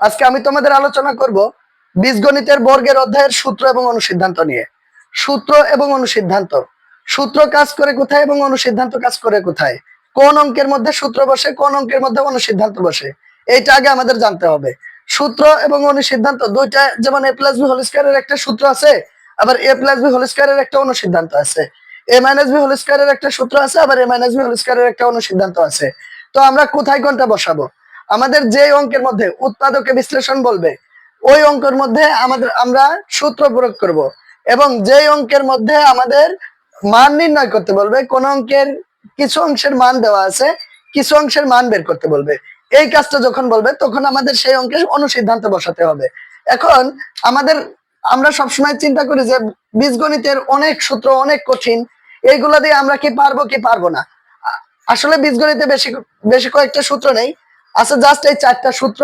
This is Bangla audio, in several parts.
আজকে আমি তোমাদের আলোচনা করব বীজগণিতের বর্গের অধ্যায়ের সূত্র এবং অনুসিদ্ধান্ত নিয়ে। সূত্র এবং অনুসিদ্ধান্ত। সূত্র কাজ করে কোথায় এবং অনুসিদ্ধান্ত কাজ করে কোথায়? কোন অঙ্কের মধ্যে সূত্র বসে, কোন অঙ্কের মধ্যে অনুসিদ্ধান্ত বসে? এইটা আগে আমাদের জানতে হবে। সূত্র এবং অনুসিদ্ধান্ত দুইটা, যেমন এ প্লাস বি হোল স্কয়ারের একটা সূত্র আছে, আবার এ প্লাস বি হোল স্কয়ারের একটা অনুসিদ্ধান্ত আছে। এ মাইনাস বি হোল স্কয়ারের একটা সূত্র আছে, আবার এ মাইনাস বি হোল স্কয়ারের একটা অনুসিদ্ধান্ত আছে। তো আমরা কোথায় কোনটা বসাবো? আমাদের যে অঙ্কের মধ্যে উৎপাদকে বিশ্লেষণ বলবে, ওই অঙ্কের মধ্যে আমাদের, আমরা সূত্র প্রয়োগ করব এবং যে অঙ্কের মধ্যে আমাদের মান নির্ণয় করতে বলবে, কোন অঙ্কের কিছু অংশের মান দেওয়া আছে, কিছু অংশের মান বের করতে বলবে। এই কাজটা যখন বলবে, তখন আমাদের সেই অঙ্কের অনুসিদ্ধান্ত বসাতে হবে। এখন আমাদের, আমরা সবসময় চিন্তা করি যে বীজগণিতের অনেক সূত্র অনেক কঠিন এইগুলো দিয়ে আমরা কি পারব কি পারব না। আসলে বীজগণিতে বেশি বেশি কয়েকটা সূত্র নেই আছে জাস্ট এই চারটা সূত্র,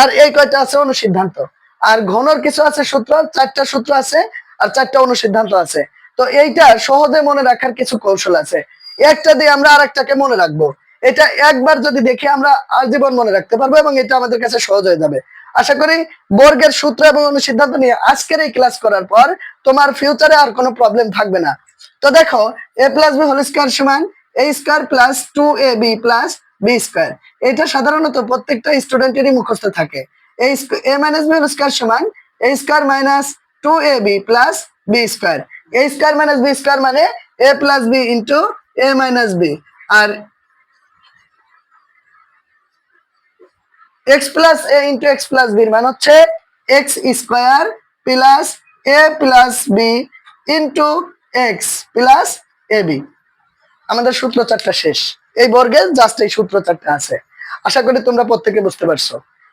আর এই কয়টা আছে অনুসিদ্ধান্ত। আর ঘনর কিছু আছে সূত্র, চারটা সূত্র আছে, আর চারটা অনুসিদ্ধান্ত আছে। তো এইটা সহজে মনে রাখার কিছু কৌশল আছে। একটা দিয়ে আমরা আরেকটাকে মনে রাখব। এটা একবার যদি দেখি আমরা আজীবন মনে রাখতে পারব এবং এটা আমাদের কাছে সহজ হয়ে যাবে। আশা করি বর্গের সূত্র এবং অনুসিদ্ধান্ত নিয়ে আজকের এই ক্লাস করার পর তোমার ফিউচারে আর কোনো প্রবলেম থাকবে না। তো দেখো A plus B whole square সমান A square plus two A B plus B square এটা সাধারণত প্রত্যেকটা স্টুডেন্টেরই মুখস্থ থাকে। এই এ মাইনাস বি স্কয়ার সমান A square minus two A B plus B square A square minus B square মানে A plus B into A minus B R X plus A into X plus বির মান হচ্ছে X square plus A plus B into X plus A B আমাদের সূত্র চারটা শেষ। এই বর্গে জাস্ট এই সূত্র চারটা আছে। আশা করি তোমরা প্রত্যেকে বুঝতে পারছ।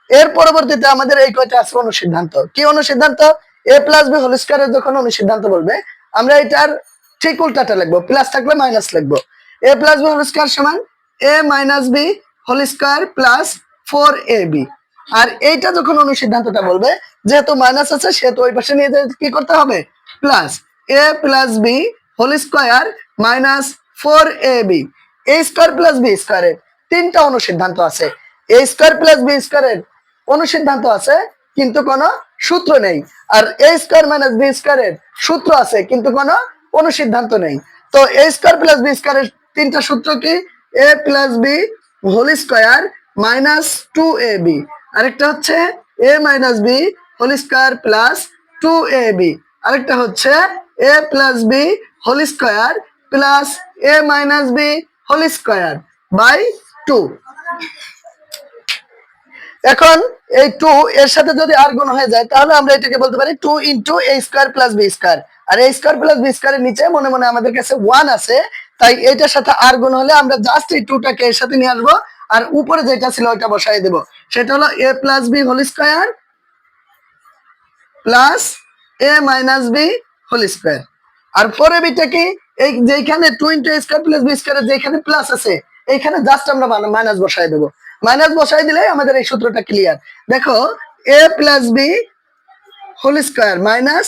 এর পরবর্তীতে আমাদের এই কয়টা আছে অনুসিদ্ধান্ত? কি অনুসিদ্ধান্ত? এ প্লাস বি হোল স্কয়ারের যখন অনুসিদ্ধান্ত বলবে, আমরা এটার ঠিক উল্টাটা লিখব। প্লাস থাকলে মাইনাস লিখব। A plus B whole square সমান A minus B whole square plus four A B আর এইটা যখন অনুসিদ্ধান্তটা বলবে, যেহেতু মাইনাস আছে, সেহেতু ওই পাশে নিয়ে কি করতে হবে? Plus A plus B whole square minus four A B A square plus B স্কয়ারের তিনটা অনুসিদ্ধান্ত আছে। এ স্কয়ার প্লাস বি স্কয়ারের অনুসিদ্ধান্ত আছে, কিন্তু কোনো সূত্র নেই। আর এ স্কয়ার মাইনাস বি স্কয়ারের সূত্র আছে, কিন্তু কোনো অনুসিদ্ধান্ত নেই। তো এ স্কয়ার প্লাস বি স্কয়ারের তিনটা সূত্র কি? A plus B whole square minus two A B আরেকটা হচ্ছে A minus B whole square plus two A B আরেকটা হচ্ছে A plus B whole square plus A minus B whole square by two. এখন এই টু এর সাথে যদি আর গুণ হয়ে যায়, তাহলে আমরা এটাকে বলতে পারি two into A square plus B square. R A square plus B স্কোয়ারের নিচে মনে মনে আমাদের কাছে ওয়ান আছে, তাই এটার সাথে আর গুণ হলে আমরা জাস্ট এই টুটাকে এর সাথে নিয়ে আসব, আর উপরে যেটা ছিল ওইটা বসাই দেব। সেটা হলো A plus B whole square plus A minus B whole square. আর পরে বিটা কি? এই যেখানে two into square plus B square যেখানে প্লাস আছে, এইখানে জাস্ট আমরা মাইনাস বসাই দেবো। মাইনাস বসাই দিলে আমাদের এই সূত্রটা ক্লিয়ার দেখো A plus B whole square minus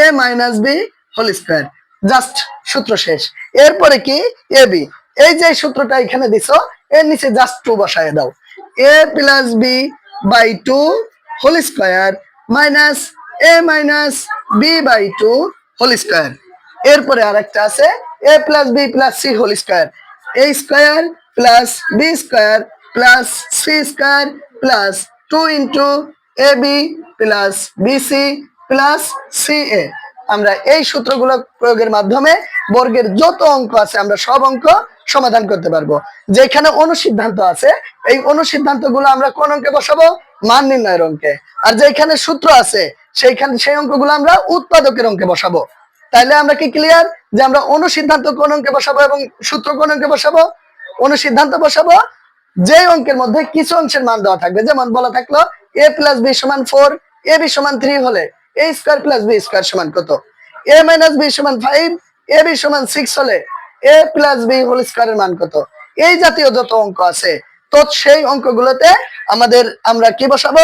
A minus B whole square just সূত্র শেষ। এরপরে কি? এ বি এই যে সূত্রটা এখানে দিছো, এর নিচে জাস্ট টু বসায় দাও। A plus B by two whole square minus A minus B by two whole square এরপরে আরেকটা আছে A plus B plus C whole square A square plus B square plus C square plus two into A B plus BC plus C A আমরা এই সূত্রগুলো প্রয়োগের মাধ্যমে বর্গের যত অঙ্ক আছে আমরা সব অঙ্ক সমাধান করতে পারব। যেখানে অনুসিদ্ধান্ত আছে, এই অনুসিদ্ধান্তগুলো আমরা কোন অঙ্কে বসাবো? মান নির্ণয়ের অঙ্কে। আর যেখানে সূত্র আছে, সেইখানে, সেই অঙ্কগুলো আমরা উৎপাদকের অঙ্কে বসাবো। তাইলে আমরা কি ক্লিয়ার যে আমরা অনুসিদ্ধান্ত কোন অঙ্কে বসাবো এবং সূত্র কোন অঙ্কে বসাবো? অনুসিদ্ধান্ত বসাবো। যে অঙ্কের মধ্যে কিছু অংশের মান দেওয়া থাকবে, যেমন বলা থাকল এ প্লাস বি সমান ফোর এ বি সমান থ্রি হলে A square plus B square সমান কত? এ মাইনাস বি সমান ফাইভ এ বি সমান সিক্স হলে এ প্লাস বি হোল স্কোয়ারের মান কত? এই জাতীয় যত অঙ্ক আছে তো সেই অঙ্কগুলোতে আমাদের আমরা কি বসাবো?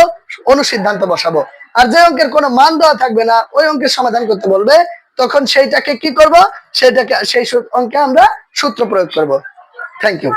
অনুসিদ্ধান্ত বসাবো। আর যে অঙ্কের কোনো মান দেওয়া থাকবে না, ওই অঙ্কের সমাধান করতে বলবে তখন সেইটাকে কি করব? সেটাকে সেই অঙ্কে আমরা সূত্র প্রয়োগ করব। Thank you